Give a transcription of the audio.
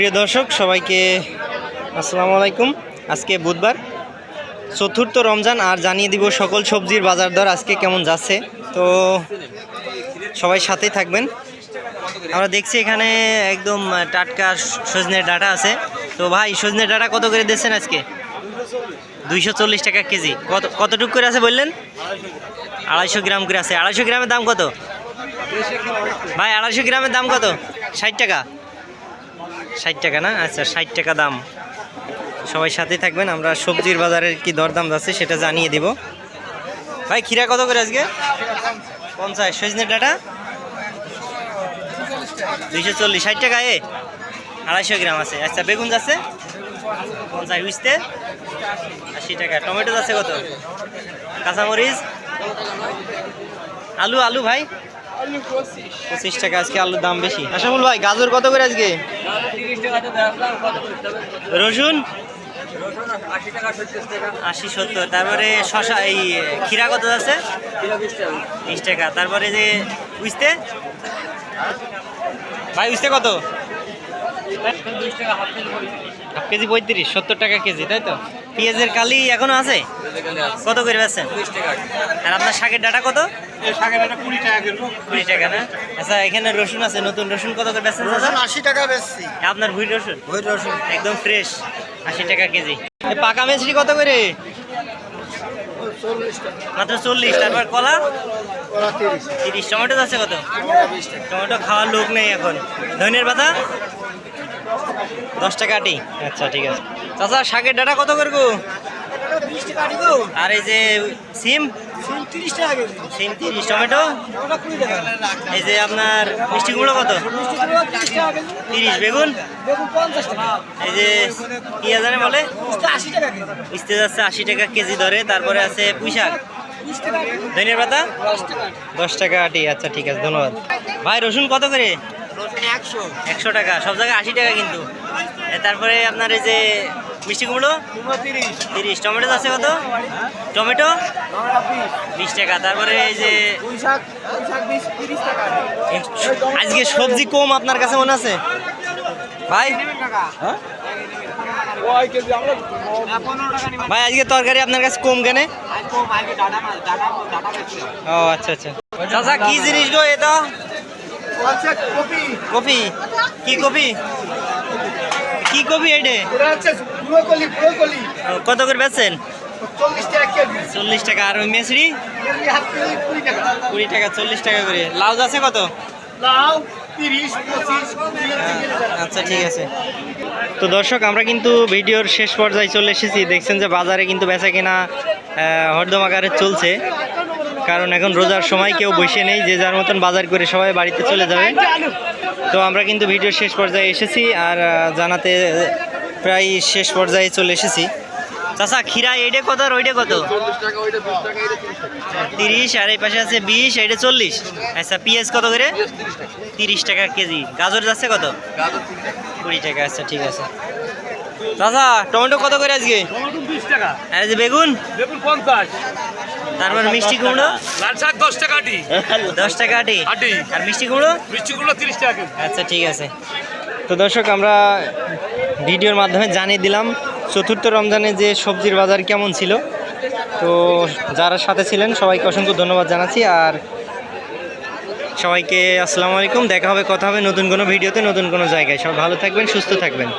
প্রিয় দর্শক, সবাইকে আসসালামু আলাইকুম। আজকে বুধবার, চতুর্থ রমজান, আর জানিয়ে দিব সকল সবজির বাজার দর আজকে কেমন যাচ্ছে। তো সবাই সাথেই থাকবেন। আমরা দেখছি এখানে একদম টাটকা সজনের ডাটা আছে। তো ভাই, সজনের ডাটা কত করে দিচ্ছেন আজকে? দুইশো চল্লিশ টাকা কেজি। কত, কতটুকু করে আছে বললেন? আড়াইশো গ্রাম করে আছে। আড়াইশো গ্রামের দাম কত? ভাই, আড়াইশো গ্রামের দাম কত? ষাট টাকা। ষাট টাকা না? আচ্ছা ষাট টাকা দাম। সবাই সাথে থাকবেন, আমরা সবজির বাজারের কি দরদাম যাচ্ছে সেটা জানিয়ে দিব। ভাই খিরা কত করে আজকে? পঞ্চাশ। সজনের ডাটা? দুইশো চল্লিশ। ষাট টাকা এ? আড়াইশো গ্রাম আছে। আচ্ছা বেগুন যাচ্ছে? পঞ্চাশ। বুঝতে আশি টাকা। টমেটো যাচ্ছে কত? কাঁচামরিচ? আলু আলু ভাই? পঁচিশ টাকা আজকে আলুর দাম বেশি। আশাফুল ভাই, গাজর কত করে আজকে? রসুন? আশি সত্তর। তারপরে শশা এই ক্ষীরা কত আছে? বিশ টাকা। তারপরে যে উইস্তে ভাই উইস্তে কত? হাফ কেজি পঁয়ত্রিশ সত্তর টাকা কেজি তাই তো? পেঁয়াজের কালি এখনও আছে? কত করে বেচছেন? আর আপনার শাকের ডাটা কত? কুড়ি টাকা না? আচ্ছা এখানে রসুন আছে নতুন রসুন কত করে বেচছেন দাদা? আশি টাকা আপনার ভুই রসুন? রসুন। একদম ফ্রেশ আশি টাকা কেজি। পাকা মেশরি কত করে? মাত্র চল্লিশ তারপর কলা? তিরিশ টমেটো আছে কত? টমেটো খাওয়ার লোক নেই এখন। ধনের পাতা? দশ টাকা আটি। আচ্ছা ঠিক আছে। চাচা শাকের ডাটা কত করে গো? টাকা দিব আর এই যে সিম? সিম তিরিশ টমেটো? এই যে আপনার মিষ্টি কুমড়ো কত? তিরিশ বেগুন? বেগুন পঞ্চাশ টাকা। এই যে কি জানে বলে? মিষ্টি আশি টাকা কেজি। ইস্তে যাচ্ছে আশি টাকা কেজি ধরে তারপরে আছে পুঁই শাক। বিশ টাকা কেজি। ধনিয়ার পাতা? দশ টাকা আটি আচ্ছা ঠিক আছে ধন্যবাদ। ভাই রসুন কত করে? একশো। টাকা সব জায়গায় আশি টাকা কিন্তু। তারপরে আপনার এই যে মিষ্টি কুমড়ো? তিরিশ। টমেটো আছে কত? টমেটো? বিশ টাকা। তারপরে এই যে আজকে সবজি কম আপনার কাছে মনে আছে? ভাই? হ্যাঁ? ভাই আজকে তরকারি আপনার কাছে কম কেনে? ও আচ্ছা আচ্ছা। চাচা কি জিনিস গো এটা? কপি। কি কপি? কি কপি এটা কত করে বেচছেন? চল্লিশ টাকা আর ওই মেসরি? কুড়ি টাকা। চল্লিশ টাকা করে। লাউজ আছে কত? কুড়ি আচ্ছা ঠিক আছে। তো দর্শক আমরা কিন্তু ভিডিওর শেষ পর্যায়ে চলে এসেছি। দেখছেন যে বাজারে কিন্তু বেচা কেনা হরদম আকারে চলছে। কারণ এখন রোজার সময় কেউ বসে নেই যে যার মতন বাজার করে সবাই বাড়িতে চলে যাবে। তো আমরা কিন্তু ভিডিও শেষ পর্যায়ে এসেছি আর জানাতে প্রায় শেষ পর্যায়ে চলে এসেছি। চাচা খিরা এইটা কত আর ওইটা কত? তিরিশ আর এই পাশে আছে বিশ এইটা চল্লিশ। আচ্ছা পিঁয়াজ কত করে? তিরিশ টাকা কেজি। গাজর যাচ্ছে কত? কুড়ি টাকা আচ্ছা ঠিক আছে। দাদা টমেটো কত করে আজকে? টাকা। আর বেগুন? বেগুন পঞ্চাশ। তারপর মিষ্টি কুমড়ো? লাল শাক দশ টাকা আটি। দশ টাকা আটি? আটি। আর মিষ্টি কুমড়ো? মিষ্টি কুমড়ো তিরিশ টাকা আচ্ছা ঠিক আছে। তো দর্শক আমরা ভিডিওর মাধ্যমে জানিয়ে দিলাম চতুর্থ রমজানে যে সবজির বাজার কেমন ছিল। তো যারা সাথে ছিলেন সবাইকে অসংখ্য ধন্যবাদ জানাচ্ছি। আর সবাইকে আসসালামু আলাইকুম। দেখা হবে কথা হবে নতুন কোনো ভিডিওতে নতুন কোনো জায়গায়। সব ভালো থাকবেন সুস্থ থাকবেন।